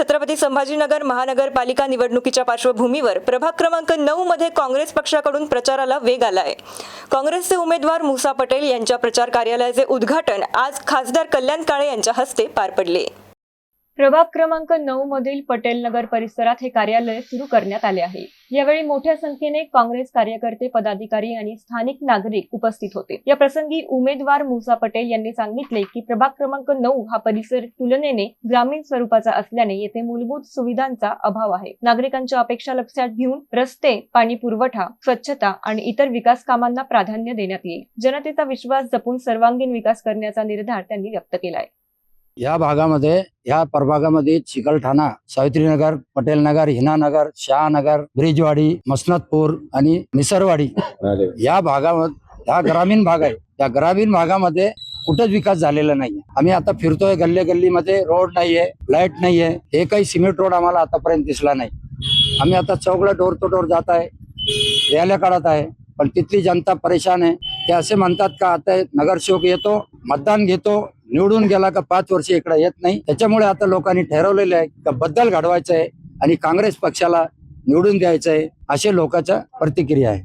छत्रपती संभाजीनगर महानगरपालिका निवडणुकीच्या पार्श्वभूमीवर प्रभाग क्रमांक नऊ मध्ये काँग्रेस पक्षाकडून प्रचाराला वेग आला आहे काँग्रेसचे उमेदवार मुसा पटेल यांच्या प्रचार कार्यालयाचे उद्घाटन आज खासदार कल्याण काळे यांच्या हस्ते पार पडले. प्रभाग क्रमांक नऊ मधील पटेल नगर परिसरात हे कार्यालय सुरू करण्यात आले आहे. यावेळी मोठ्या संख्येने काँग्रेस कार्यकर्ते पदाधिकारी आणि स्थानिक नागरिक उपस्थित होते. या प्रसंगी उमेदवार मुसा पटेल यांनी सांगितले की प्रभाग क्रमांक नऊ हा परिसर तुलनेने ग्रामीण स्वरूपाचा असल्याने येथे मूलभूत सुविधांचा अभाव आहे. नागरिकांच्या अपेक्षा लक्षात घेऊन रस्ते पाणी पुरवठा स्वच्छता आणि इतर विकास कामांना प्राधान्य देण्यात येईल. जनतेचा विश्वास जपून सर्वांगीण विकास करण्याचा निर्धार त्यांनी व्यक्त केलाय. या भागामध्ये या प्रभागामध्ये चिकलठाणा सावित्रीनगर पटेलनगर हिनानगर शहानगर ब्रिजवाडी मसनतपूर आणि निसरवाडी या भागामध्ये हा ग्रामीण भाग आहे. या ग्रामीण भागामध्ये कुठेच विकास झालेला नाहीये. आम्ही आता फिरतोय गल्ले गल्लीमध्ये रोड नाहीये लाइट नाहीये एकही सिमेंट रोड आम्हाला आतापर्यंत दिसला नाही. आम्ही आता चौकला डोर टू डोर जात आहे रॅल्या काढत आहे पण तिथली जनता परेशान आहे. ते असे म्हणतात का आता नगरसेवक येतो मतदान घेतो निवडून गेला का पाच वर्ष इकडे येत नाही. त्याच्यामुळे आता लोकांनी ठरवलेले आहे का बदल घडवायचा आहे आणि काँग्रेस पक्षाला निवडून द्यायचं आहे असे लोकांच्या प्रतिक्रिया आहे.